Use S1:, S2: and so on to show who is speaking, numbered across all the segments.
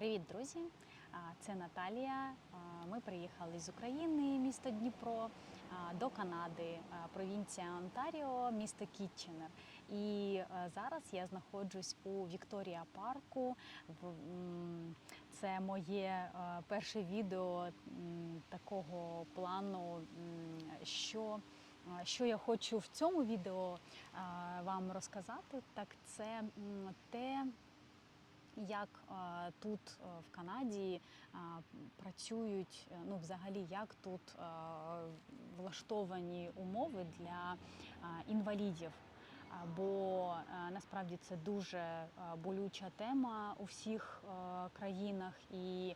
S1: Привіт, друзі! Це Наталія. Ми приїхали з України, місто Дніпро, до Канади, провінція Онтаріо, місто Кітченер. І зараз я знаходжусь у Вікторія парку. Це моє перше відео такого плану, що. Що я хочу в цьому відео вам розказати, так це те, як е, тут е, в Канаді е, працюють, ну взагалі, як тут влаштовані умови для інвалідів. Бо насправді це дуже болюча тема у всіх країнах, і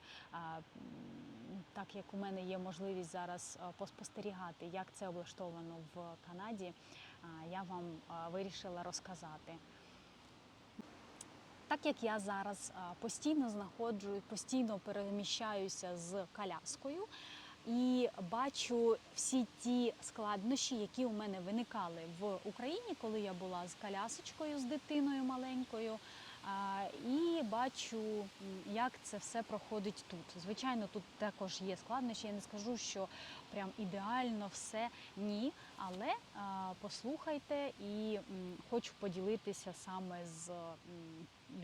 S1: так як у мене є можливість зараз поспостерігати, як це облаштовано в Канаді, я вам вирішила розказати. Так як я зараз постійно знаходжу, постійно переміщаюся з коляскою і бачу всі ті складнощі, які у мене виникали в Україні, коли я була з колясочкою, з дитиною маленькою. І бачу, як це все проходить тут. Звичайно, тут також є складнощі. Я не скажу, що прям ідеально все ні. Але послухайте і хочу поділитися саме з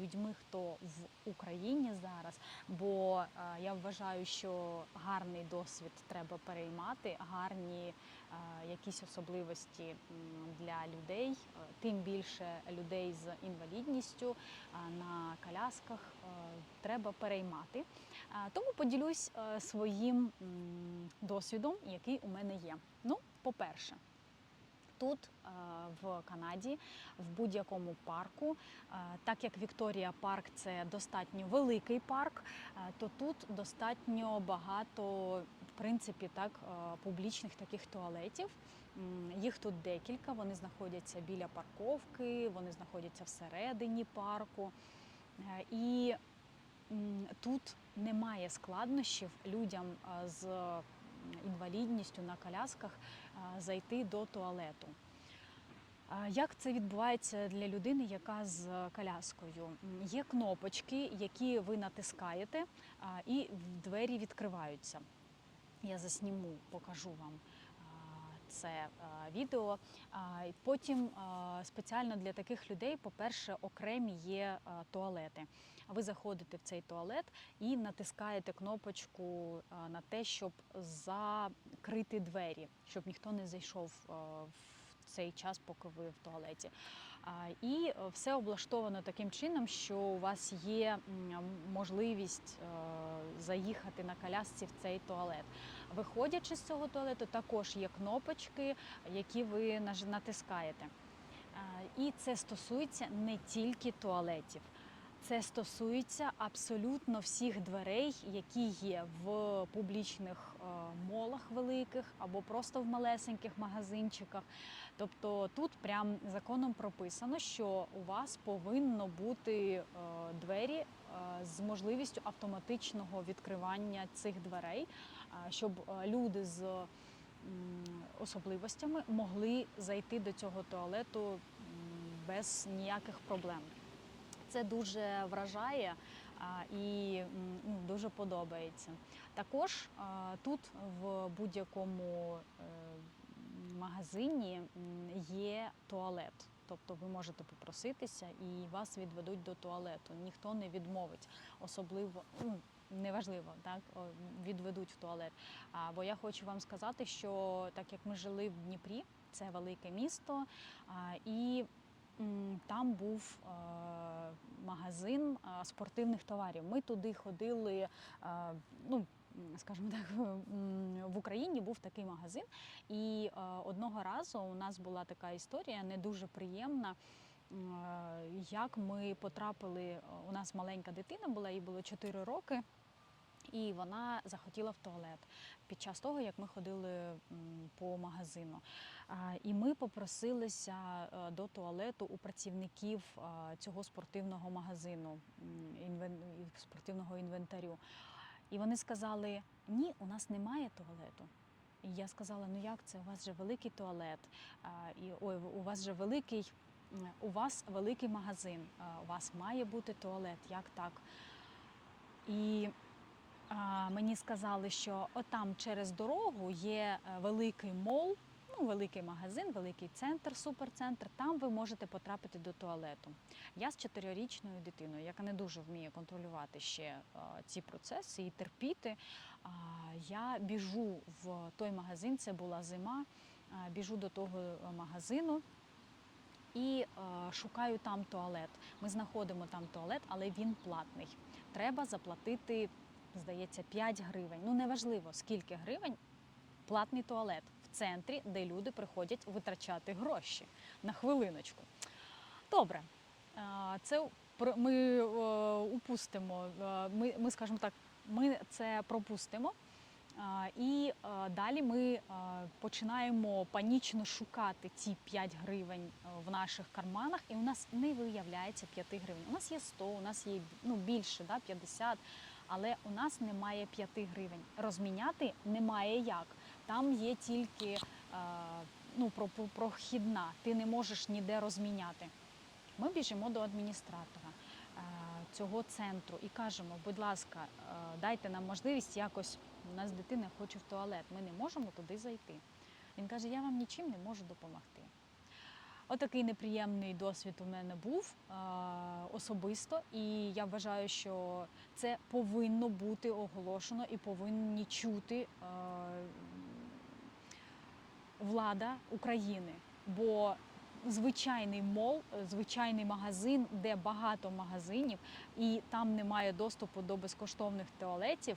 S1: людьми, хто в Україні зараз. Бо е, я вважаю, що гарний досвід треба переймати, гарні е, якісь особливості для людей, е, тим більше людей з інвалідністю на колясках треба переймати. Тому поділюсь своїм досвідом, який у мене є. Ну, по-перше, Тут е, в Канаді, в будь-якому парку, е, так як Вікторія Парк це достатньо великий парк, е, то тут достатньо багато, в принципі, так, публічних таких туалетів. Їх тут декілька. Вони знаходяться біля парковки, вони знаходяться всередині парку. І тут немає складнощів людям з інвалідністю на колясках зайти до туалету. Як це відбувається для людини, яка з коляскою? Є кнопочки, які ви натискаєте, і двері відкриваються. Я засніму, покажу вам це відео. А, Потім спеціально для таких людей, по-перше, окремі є а, туалети. Ви заходите в цей туалет і натискаєте кнопочку на те, щоб закрити двері, щоб ніхто не зайшов в цей час, поки ви в туалеті. І е, все облаштовано таким чином, що у вас є можливість е, заїхати на колясці в цей туалет. Виходячи з цього туалету, також є кнопочки, які ви натискаєте. І це стосується не тільки туалетів. Це стосується абсолютно всіх дверей, які є в публічних е, молах великих або просто в малесеньких магазинчиках. Тобто тут прям законом прописано, що у вас повинно бути е, двері е, з можливістю автоматичного відкривання цих дверей, е, щоб люди з особливостями могли зайти до цього туалету без ніяких проблем. Це дуже вражає і ну, дуже подобається. Також тут в будь-якому е, магазині є туалет. Тобто ви можете попроситися і вас відведуть до туалету. Ніхто не відмовить, особливо ну, неважливо, так відведуть в туалет. А, бо я хочу вам сказати, що так як ми жили в Дніпрі, це велике місто, а, і М, Там був е, магазин е, спортивних товарів. Ми туди ходили. е, Ну, скажімо так, в Україні був такий магазин, і одного разу у нас була така історія не дуже приємна. Як ми потрапили, у нас маленька дитина була, їй було 4 роки. І вона захотіла в туалет під час того, як ми ходили по магазину. І ми попросилися е, до туалету у працівників е, цього спортивного магазину, спортивного інвентарю. І вони сказали: ні, у нас немає туалету. І я сказала: ну як це? У вас же великий туалет, і ой, у вас же великий, у вас великий магазин, у вас має бути туалет. Як так? І мені сказали, що отам через дорогу є е, великий мол, ну, великий магазин, великий центр, суперцентр. Там ви можете потрапити до туалету. Я з чотирирічною дитиною, яка не дуже вміє контролювати ще е, ці процеси і терпіти. Я біжу в той магазин, це була зима. Біжу до того е, магазину і е, шукаю там туалет. Ми знаходимо там туалет, але він платний. Треба заплатити, здається, 5 гривень. Ну неважливо скільки гривень. Платний туалет в центрі, де люди приходять витрачати гроші на хвилиночку. Добре, це ми упустимо. е, Ми, ми скажімо так, ми це пропустимо. І е, далі ми е, починаємо панічно шукати ці 5 гривень в наших карманах, і у нас не виявляється 5 гривень. У нас є 100, у нас є ну, більше, да, 50, але у нас немає 5 гривень. Розміняти немає як. Там є тільки е, ну, про- про- прохідна, ти не можеш ніде розміняти. Ми біжимо до адміністратора е, цього центру і кажемо, будь ласка, е, дайте нам можливість якось. У нас дитина хоче в туалет, ми не можемо туди зайти. Він каже, я вам нічим не можу допомогти. Отакий неприємний досвід у мене був е, особисто, і я вважаю, що це повинно бути оголошено і повинні чути е, влада України. Бо звичайний мол, звичайний магазин, де багато магазинів, і там немає доступу до безкоштовних туалетів,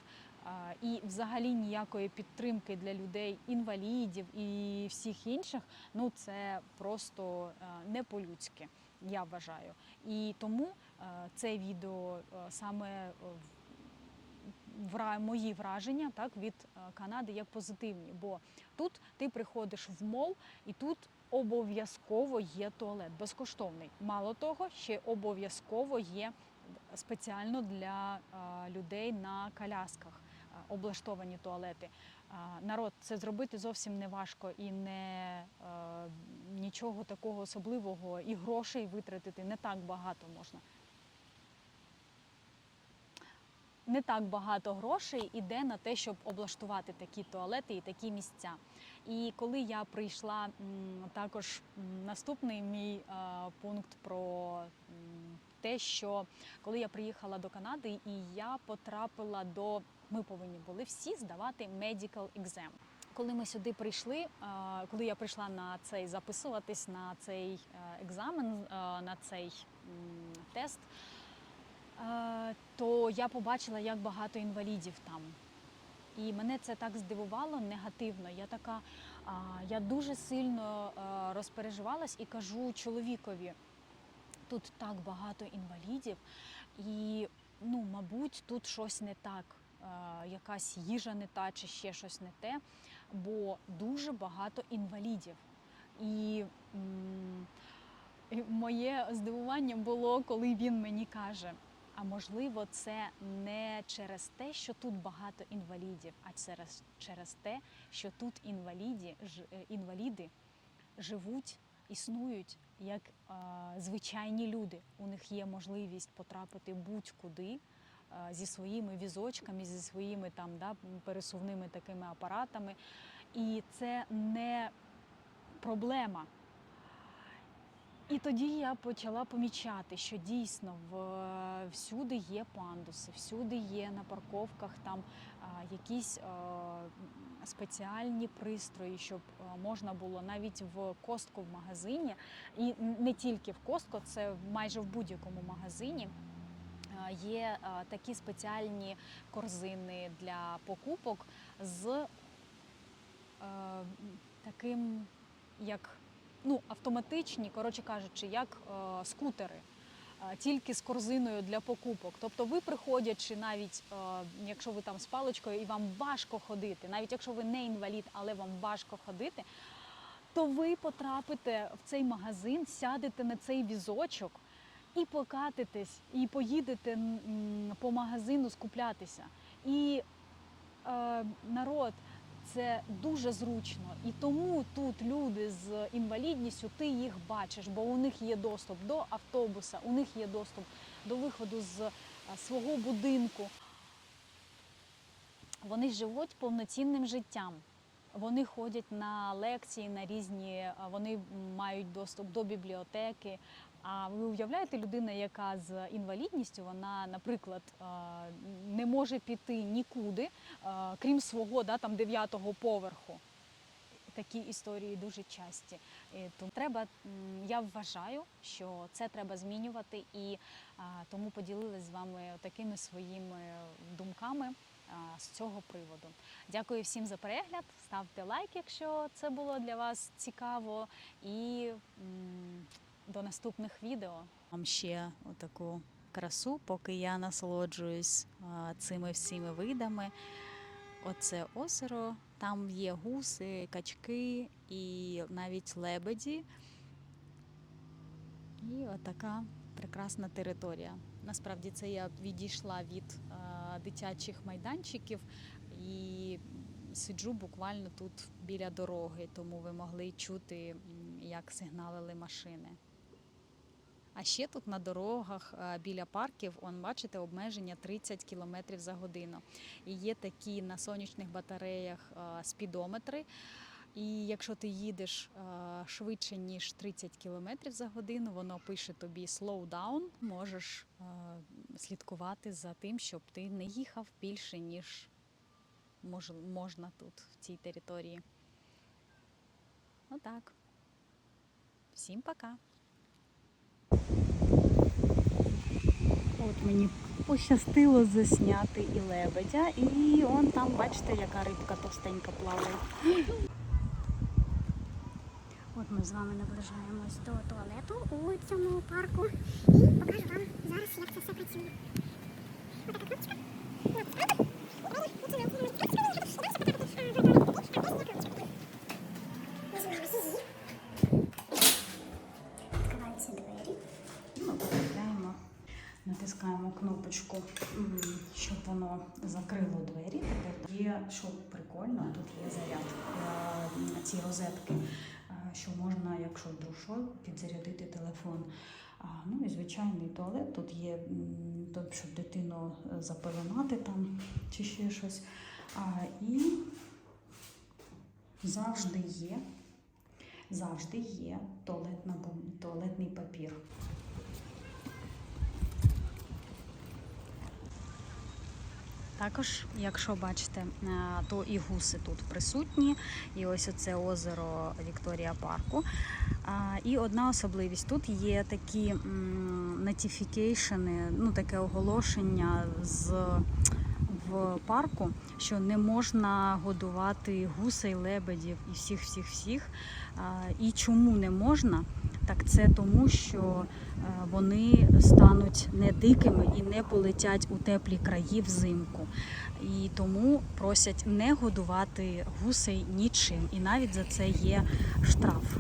S1: і взагалі ніякої підтримки для людей, інвалідів і всіх інших, ну це просто е, не по-людськи, я вважаю. І тому е, це відео е, саме мої враження так від Канади як позитивні. Бо тут ти приходиш в мол, і тут обов'язково є туалет безкоштовний. Мало того, ще обов'язково є спеціально для людей на колясках облаштовані туалети. Народ, це зробити зовсім не важко і не е, нічого такого особливого, і грошей витратити не так багато можна. Не так багато грошей іде на те, щоб облаштувати такі туалети і такі місця. І коли я прийшла, також наступний мій е, пункт про те, що коли я приїхала до Канади і я потрапила до ми повинні були всі здавати medical exam. Коли ми сюди прийшли, коли я прийшла на цей записуватись на цей е, екзамен, е, на цей тест, е, то я побачила, як багато інвалідів там. І мене це так здивувало негативно. Я така, я дуже сильно розпереживалась і кажу чоловікові: тут так багато інвалідів, і ну, мабуть, тут щось не так, е, якась їжа не та чи ще щось не те, бо дуже багато інвалідів. І моє здивування було, коли він мені каже. А можливо, це не через те, що тут багато інвалідів, а через, через те, що тут інваліді, е, інваліди живуть, існують як звичайні люди. У них є можливість потрапити будь-куди зі своїми візочками, зі своїми там да, пересувними такими апаратами. І це не проблема. І тоді я почала помічати, що дійсно в, всюди є пандуси, всюди є на парковках там а, якісь а, спеціальні пристрої, щоб можна було навіть в костку в магазині, і не тільки в костку, це майже в будь-якому магазині. Є такі спеціальні корзини для покупок з е, таким як ну, автоматичні, коротше кажучи, як е, скутери, е, тільки з корзиною для покупок. Тобто ви приходячи, навіть якщо ви там з паличкою і вам важко ходити, навіть якщо ви не інвалід, але вам важко ходити, то ви потрапите в цей магазин, сядете на цей візочок і покатитесь, і поїдете по магазину скуплятися. І е, народ. Це дуже зручно, і тому тут люди з інвалідністю, ти їх бачиш, бо у них є доступ до автобуса, у них є доступ до виходу з е, свого будинку. вони живуть повноцінним життям. Вони ходять на лекції, на різні, вони мають доступ до бібліотеки. А ви уявляєте, людина, яка з інвалідністю, вона, наприклад, не може піти нікуди, крім свого да, там, дев'ятого поверху. Такі історії дуже часті. Тому треба, я вважаю, що це треба змінювати, і тому поділилась з вами такими своїми думками з цього приводу. Дякую всім за перегляд. Ставте лайк, якщо це було для вас цікаво. І до наступних відео. Вам ще отаку красу, поки я насолоджуюсь цими всіми видами. Оце озеро, там є гуси, качки і навіть лебеді. І отака прекрасна територія. Насправді це я відійшла від а, дитячих майданчиків і сиджу буквально тут біля дороги, тому ви могли чути, як сигналили машини. А ще тут на дорогах біля парків, он, бачите, обмеження 30 км за годину. І є такі на сонячних батареях спідометри. І якщо ти їдеш швидше ніж 30 км за годину, воно пише тобі slow down, можеш слідкувати за тим, щоб ти не їхав більше, ніж можна тут, в цій території. Отак. Всім пока. От мені пощастило засняти і лебедя, і он там, бачите, яка рибка товстенька плаває.
S2: От ми з вами наближаємось до туалету у цьому парку і покажу вам зараз, як це все працює. Отака кнопочка.
S1: Кнопочку, щоб воно закрило двері. Тепер є, що прикольно, тут є заряд е, ці розетки, е, що можна, якщо вдруг підзарядити телефон. Ну і звичайний туалет. Тут є, щоб дитину е, запеленати там чи ще щось. І завжди є, завжди є туалетний папір. Також, якщо бачите, е, то і гуси тут присутні, і ось оце озеро Вікторія Парку. І одна особливість тут є такі нотіфікейшени, ну таке оголошення з в парку, що не можна годувати гусей, лебедів і всіх, всіх, всіх. І чому не можна? Так це тому, що е, вони стануть не дикими і не полетять у теплі краї взимку. І тому просять не годувати гусей нічим. І навіть за це є штраф.